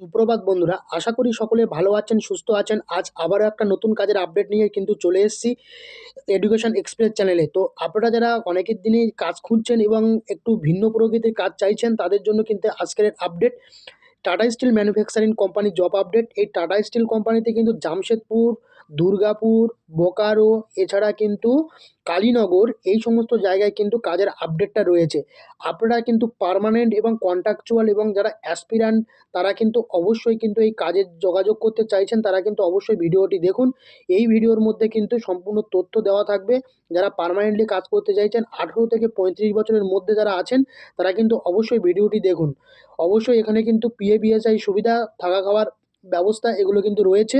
সুপ্রভাত বন্ধুরা, আশা করি সকলে ভালো আছেন, সুস্থ আছেন। আজ আবারও একটা নতুন কাজের আপডেট নিয়ে কিন্তু চলে এসেছি এডুকেশন এক্সপ্রেস চ্যানেলে তো আপনারা যারা অনেকের দিনই কাজ খুঁজছেন এবং একটু ভিন্ন প্রকৃতির কাজ চাইছেন, তাদের জন্য কিন্তু আজকের update Tata steel manufacturing company job update এই টাটা স্টিল কোম্পানিতে কিন্তু জামশেদপুর দুর্গাপুর, বোকারো, এছাড়া কিন্তু কালীনগর, এই সমস্ত জায়গায় কিন্তু কাজের আপডেটটা রয়েছে। আপনারা কিন্তু পার্মানেন্ট এবং কন্ট্রাকচুয়াল এবং যারা অ্যাসপিরান্ট তারা কিন্তু অবশ্যই কিন্তু এই কাজের যোগাযোগ করতে চাইছেন, তারা কিন্তু অবশ্যই ভিডিওটি দেখুন। এই ভিডিওর মধ্যে কিন্তু সম্পূর্ণ তথ্য দেওয়া থাকবে। যারা পারমানেন্টলি কাজ করতে চাইছেন, আঠেরো থেকে পঁয়ত্রিশ বছরের মধ্যে যারা আছেন, তারা কিন্তু অবশ্যই ভিডিওটি দেখুন। অবশ্যই এখানে কিন্তু পিএবিএসআই সুবিধা, থাকা খাওয়ার ব্যবস্থা এগুলো কিন্তু রয়েছে।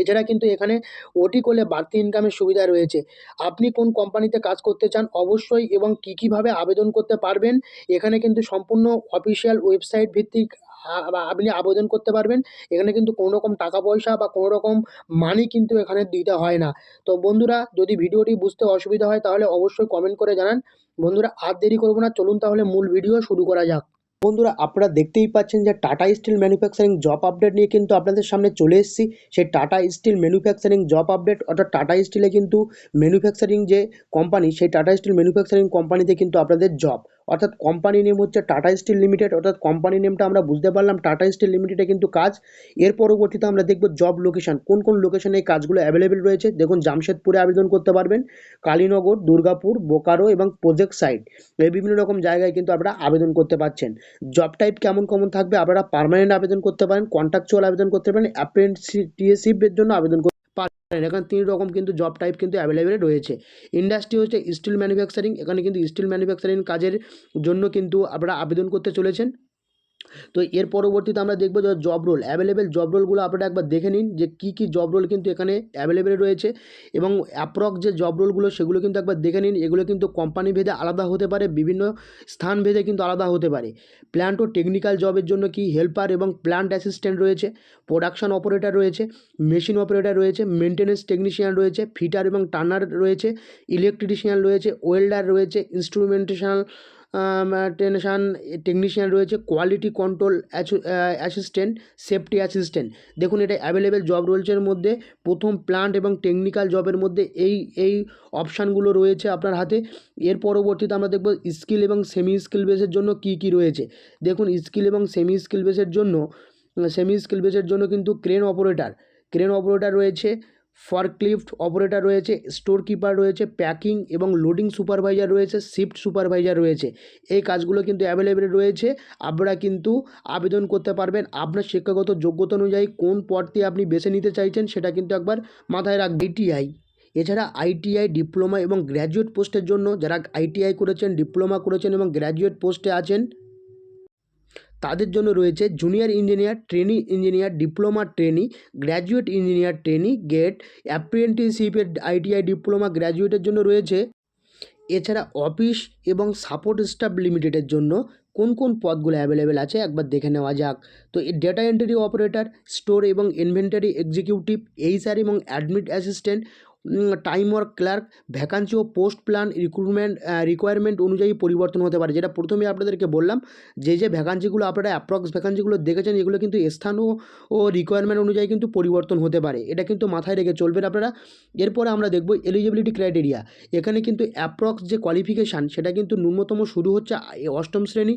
এছাড়া কিন্তু এখানে ওটি করলে বাড়তি ইনকামের সুবিধা রয়েছে। আপনি কোন কোম্পানিতে কাজ করতে চান অবশ্যই এবং কী কীভাবে আবেদন করতে পারবেন, এখানে কিন্তু সম্পূর্ণ অফিসিয়াল ওয়েবসাইট ভিত্তিক আপনি আবেদন করতে পারবেন। এখানে কিন্তু কোনো রকম টাকা পয়সা বা কোনো রকম মানি কিন্তু এখানে দিতে হয় না। তো বন্ধুরা, যদি ভিডিওটি বুঝতে অসুবিধা হয় তাহলে অবশ্যই কমেন্ট করে জানান। বন্ধুরা, আর দেরি করব না, চলুন তাহলে মূল ভিডিও শুরু করা যাক। বন্ধুরা, আপনারা দেখতেই পাচ্ছেন যে Tata steel manufacturing job update নিয়ে কিন্তু আপনাদের সামনে চলে এসেছি। সেই Tata steel manufacturing job update অর্থাৎ টাটা স্টিলে কিন্তু ম্যানুফ্যাকচারিং যে কোম্পানি সেই টাটা স্টিল ম্যানুফ্যাকচারিং কোম্পানিতে কিন্তু আপনাদের জব অর্থাৎ কোম্পানি নেম হচ্ছে টাটা স্টিল লিমিটেড অর্থাৎ কোম্পানি নেমটা আমরা বুঝতে পারলাম টাটা স্টিল লিমিটেডে কিন্তু কাজ। এর পরবর্তীতে আমরা দেখব জব লোকেশন কোন কোন লোকেশনে এই কাজগুলো অ্যাভেলেবেল রয়েছে। দেখুন জামশেদপুরে আবেদন করতে পারবেন কালীনগর দুর্গাপুর বোকারো এবং প্রজেক্ট সাইট এই বিভিন্ন রকম জায়গায় কিন্তু আপনারা আবেদন করতে পারছেন। জব টাইপ কেমন কেমন থাকবে, আপনারা পার্মানেন্ট আবেদন করতে পারেন কন্ট্রাকচুয়াল আবেদন করতে পারেন অ্যাপ্রেন্টিসশিপের জন্য আবেদন এখানে তিন রকম কিন্তু জব টাইপ কিন্তু অ্যাভেলেবেল রয়েছে। ইন্ডাস্ট্রি হচ্ছে স্টিল ম্যানুফ্যাকচারিং এখানে কিন্তু স্টিল ম্যানুফ্যাকচারিং কাজের জন্য কিন্তু আপনারা আবেদন করতে চলেছেন। তো এর পরবর্তীতে আমরা দেখব যে জব রোল অ্যাভেলেবেল জব রোলগুলো আপনারা একবার দেখে নিন যে কী কী জব রোল কিন্তু এখানে অ্যাভেলেবেল রয়েছে এবং অ্যাপ্রক্স যে জব রোলগুলো সেগুলো কিন্তু একবার দেখে নিন। এগুলো কিন্তু কোম্পানি ভেদে আলাদা হতে পারে, বিভিন্ন স্থান ভেদে কিন্তু আলাদা হতে পারে। প্ল্যান্ট ও টেকনিক্যাল জবের জন্য কি হেল্পার এবং প্ল্যান্ট অ্যাসিস্ট্যান্ট রয়েছে প্রোডাকশন অপারেটর রয়েছে মেশিন অপারেটর রয়েছে মেনটেন্যান্স টেকনিশিয়ান রয়েছে ফিটার এবং টার্নার রয়েছে ইলেকট্রিশিয়ান রয়েছে ওয়েল্ডার রয়েছে ইনস্ট্রুমেন্টেশনাল টেনশান টেকনিশিয়ান রয়েছে quality control assistant safety assistant দেখুন, এটা অ্যাভেলেবেল জব রোলসের মধ্যে। প্রথম প্লান্ট এবং টেকনিক্যাল জবের মধ্যে এই এই অপশানগুলো রয়েছে আপনার হাতে। এর পরবর্তীতে আমরা দেখব স্কিল এবং সেমি স্কিল বেসের জন্য কি কি রয়েছে। দেখুন স্কিল এবং সেমি স্কিল বেসের জন্য সেমি স্কিল বেসের জন্য কিন্তু ক্রেন অপারেটর ক্রেন অপারেটর রয়েছে। ফরক্লিফট অপারেটর রয়েছে স্টোর কিপার রয়েছে প্যাকিং এবং লোডিং সুপারভাইজার রয়েছে শিফট সুপারভাইজার রয়েছে। এই কাজগুলো কিন্তু অ্যাভেলেবেল রয়েছে। আপনারা কিন্তু আবেদন করতে পারবেন। আপনার শিক্ষাগত যোগ্যতা অনুযায়ী কোন পদটি আপনি বেছে নিতে চাইছেন সেটা কিন্তু একবার মাথায় রাখবে আইটিআই এছাড়া আইটিআই ডিপ্লোমা এবং গ্র্যাজুয়েট পোস্টের জন্য যারা আইটিআই করেছেন ডিপ্লোমা করেছেন এবং গ্র্যাজুয়েট পোস্টে আছেন তাদের জন্য রয়েছে junior engineer trainee engineer diploma trainee graduate engineer trainee GATE অ্যাপ্রেন্টিসশিপের ITI diploma গ্র্যাজুয়েটের জন্য রয়েছে। এছাড়া অফিস এবং সাপোর্ট স্টাফ লিমিটেডের জন্য কোন কোন পদগুলো অ্যাভেলেবেল আছে একবার দেখে নেওয়া যাক। তো এই ডেটা এন্ট্রি অপারেটর স্টোর এবং ইনভেন্টারি এক্সিকিউটিভ এইচআর এবং admit assistant time work clerk vacancy ও পোস্ট প্ল্যান রিক্রুটমেন্ট রিকোয়ারমেন্ট অনুযায়ী পরিবর্তন হতে পারে। যেটা প্রথমে আপনাদেরকে বললাম, যে যে ভ্যাকান্সিগুলো আপনারা অ্যাপ্রক্স ভ্যাকান্সিগুলো দেখেছেন, এগুলো কিন্তু স্থান ও ও রিকোয়ারমেন্ট অনুযায়ী কিন্তু পরিবর্তন হতে পারে। এটা কিন্তু মাথায় রেখে চলবেন আপনারা। এরপরে আমরা দেখব এলিজিবিলিটি ক্রাইটেরিয়া এখানে কিন্তু অ্যাপ্রক্স যে কোয়ালিফিকেশান সেটা কিন্তু ন্যূনতম শুরু হচ্ছে অষ্টম শ্রেণি,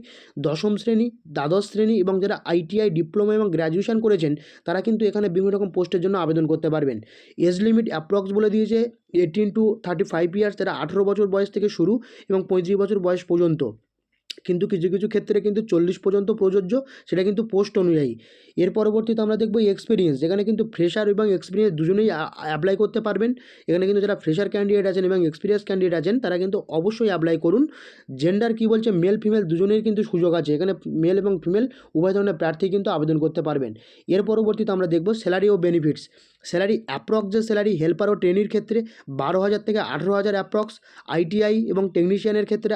দশম শ্রেণি, দ্বাদশ শ্রেণি এবং যারা আইটিআই ডিপ্লোমা এবং গ্র্যাজুয়েশন করেছেন, তারা কিন্তু এখানে বিভিন্ন রকম পোস্টের জন্য আবেদন করতে পারবেন। এজ লিমিট অ্যাপ্রক্স বলে দিয়েছে eighteen to thirty five years যারা আঠেরো বছর বয়স থেকে শুরু এবং পঁয়ত্রিশ বছর বয়স পর্যন্ত। কিন্তু কিছু কিছু ক্ষেত্রে কিন্তু চল্লিশ পর্যন্ত প্রযোজ্য, সেটা কিন্তু পোস্ট অনুযায়ী। এর পরবর্তীতে আমরা দেখব এক্সপিরিয়েন্স যেখানে কিন্তু ফ্রেশার এবং এক্সপিরিয়েন্স দুজনেই অ্যাপ্লাই করতে পারবেন। এখানে কিন্তু যারা ফ্রেশার ক্যান্ডিডেট আছেন এবং এক্সপিরিয়েন্স ক্যান্ডিডেট আছেন, তারা কিন্তু অবশ্যই অ্যাপ্লাই করুন। জেন্ডার কী বলছে মেল ফিমেল দুজনের কিন্তু সুযোগ আছে। এখানে মেল এবং ফিমেল উভয় ধরনের প্রার্থী কিন্তু আবেদন করতে পারবেন। এর পরবর্তীতে আমরা দেখব স্যালারি ও বেনিফিটস স্যালারি অ্যাপ্রক্স যে স্যালারি হেল্পার ও ট্রেনির ক্ষেত্রে বারো হাজার থেকে আঠেরো হাজার অ্যাপ্রক্স, আইটিআই এবং টেকনিশিয়ানের ক্ষেত্রে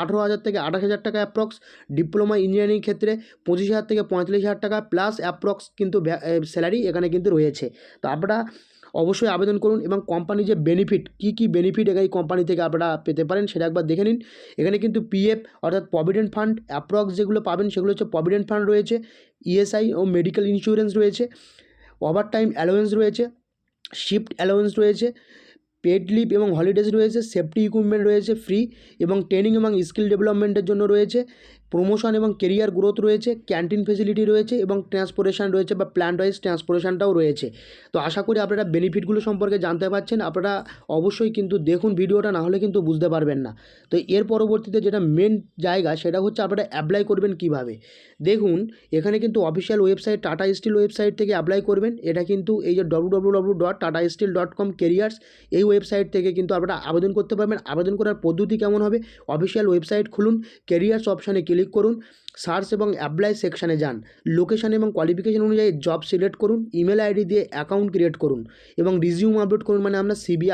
আঠেরো হাজার থেকে আঠাশ হাজার টাকা অ্যাপ্রক্স, ডিপ্লোমা ইঞ্জিনিয়ারিং ক্ষেত্রে পঁচিশ হাজার থেকে পঁয়তাল্লিশ হাজার টাকা প্লাস অ্যাপ্রক্স কিন্তু স্যালারি এখানে কিন্তু রয়েছে। তো আপনারা অবশ্যই আবেদন করুন এবং কোম্পানি যে বেনিফিট, কী কী বেনিফিট এই কোম্পানি থেকে আপনারা পেতে পারেন সেটা একবার দেখে নিন। এখানে কিন্তু পিএফ অর্থাৎ প্রভিডেন্ট ফান্ড অ্যাপ্রক্স যেগুলো পাবেন সেগুলো হচ্ছে প্রভিডেন্ট ফান্ড রয়েছে, ইএসআই ও মেডিকেল ইন্স্যুরেন্স রয়েছে। ওভার টাইম অ্যালোয়েন্স রয়েছে, শিফট অ্যালোয়েন্স রয়েছে, পেড লিভ এবং হলিডেজ রয়েছে, সেফটি ইকুইপমেন্ট রয়েছে, ফ্রি এবং ট্রেনিং এবং স্কিল ডেভেলপমেন্টের জন্য রয়েছে। প্রমোশন এবং কেরিয়ার গ্রোথ রয়েছে ক্যান্টিন ফেসিলিটি রয়েছে এবং ট্রান্সপোর্টেশন রয়েছে বা প্ল্যান্ট ওয়াইজ ট্রান্সপোর্টেশনটাও রয়েছে। তো আশা করি আপনারা বেনিফিটগুলো সম্পর্কে জানতে পারছেন, আপনারা অবশ্যই কিন্তু দেখুন ভিডিওটা, না হলে কিন্তু বুঝতে পারবেন না। তো এর পরবর্তীতে যেটা মেন জায়গা, সেটা হচ্ছে আপনারা অ্যাপ্লাই করবেন কীভাবে? দেখুন, এখানে কিন্তু official website Tata steel website থেকে অ্যাপ্লাই করবেন। এটা কিন্তু এই যে W W W dot Tata steel dot com careers এই ওয়েবসাইট থেকে কিন্তু আপনারা আবেদন করতে পারবেন। আবেদন করার পদ্ধতি কেমন হবে? অফিসিয়াল ওয়েবসাইট খুলুন কেরিয়ার্স অপশানে ক্লিক করুন সার্চ এবং অ্যাপ্লাই সেকশানে যান। লোকেশান এবং কোয়ালিফিকেশন অনুযায়ী জব সিলেক্ট করুন ইমেল আইডি দিয়ে অ্যাকাউন্ট ক্রিয়েট করুন এবং রিজিউম আপলোড করুন মানে আপনার সিবি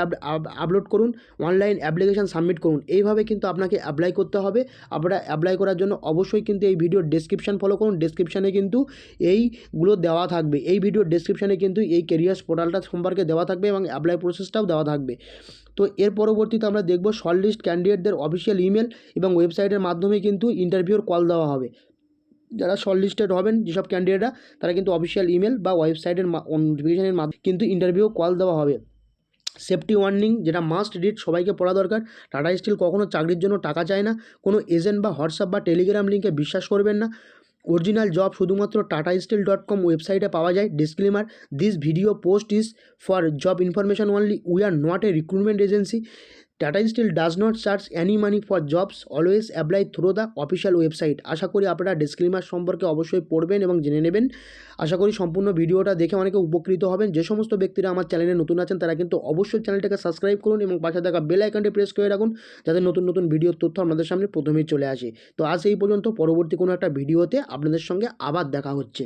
আপলোড করুন অনলাইন অ্যাপ্লিকেশান সাবমিট করুন। এইভাবে কিন্তু আপনাকে অ্যাপ্লাই করতে হবে। আপনারা অ্যাপ্লাই করার জন্য অবশ্যই কিন্তু এই ভিডিওর ডেসক্রিপশান ফলো করুন। ডেসক্রিপশানে কিন্তু এইগুলো দেওয়া থাকবে। এই ভিডিওর ডেসক্রিপশানে কিন্তু এই কেরিয়ার্স পোর্টালটা সম্পর্কে দেওয়া থাকবে এবং অ্যাপ্লাই প্রসেসটাও দেওয়া থাকবে। তো এর পরবর্তীতে আমরা দেখব শর্ট লিস্ট ক্যান্ডিডেটদের অফিসিয়াল ইমেল এবং ওয়েবসাইটের মাধ্যমে কিন্তু ইন্টারভিউর কল দেওয়া হবে। যারা শর্ট লিস্টেড হবেন, যেসব ক্যান্ডিডেটরা তারা কিন্তু অফিসিয়াল ইমেল বা ওয়েবসাইটের নোটিফিকেশনের মাধ্যমে কিন্তু ইন্টারভিউ কল দেওয়া হবে। সেফটি ওয়ার্নিং যেটা মাস্ট রিড সবাইকে পড়া দরকার। টাটা স্টিল কখনও চাকরির জন্য টাকা চায় না। কোনো এজেন্ট বা হোয়াটসঅ্যাপ বা টেলিগ্রাম লিঙ্কে বিশ্বাস করবেন না। অরিজিনাল জব শুধুমাত্র টাটা স্টিল ডট কম ওয়েবসাইটে পাওয়া যায়। Disclaimer this video post is for job information only we are not a recruitment agency Tata steel does not charge any money for jobs always apply through the official website আশা করি আপনারা disclaimer সম্পর্কে অবশ্যই পড়বেন এবং জেনে নেবেন। আশা করি সম্পূর্ণ ভিডিওটা দেখে অনেকে উপকৃত হবেন। যে সমস্ত ব্যক্তিরা আমার চ্যানেলে নতুন আছেন, তারা কিন্তু অবশ্যই চ্যানেলটাকে সাবস্ক্রাইব করুন এবং পাশে থাকা বেল আইকনটি প্রেস করে রাখুন, যাতে নতুন নতুন ভিডিওর তথ্য আপনাদের সামনে প্রথমেই চলে আসে। তো আজ এই পর্যন্ত, পরবর্তী কোনো একটা ভিডিওতে আপনাদের সঙ্গে আবার দেখা হচ্ছে।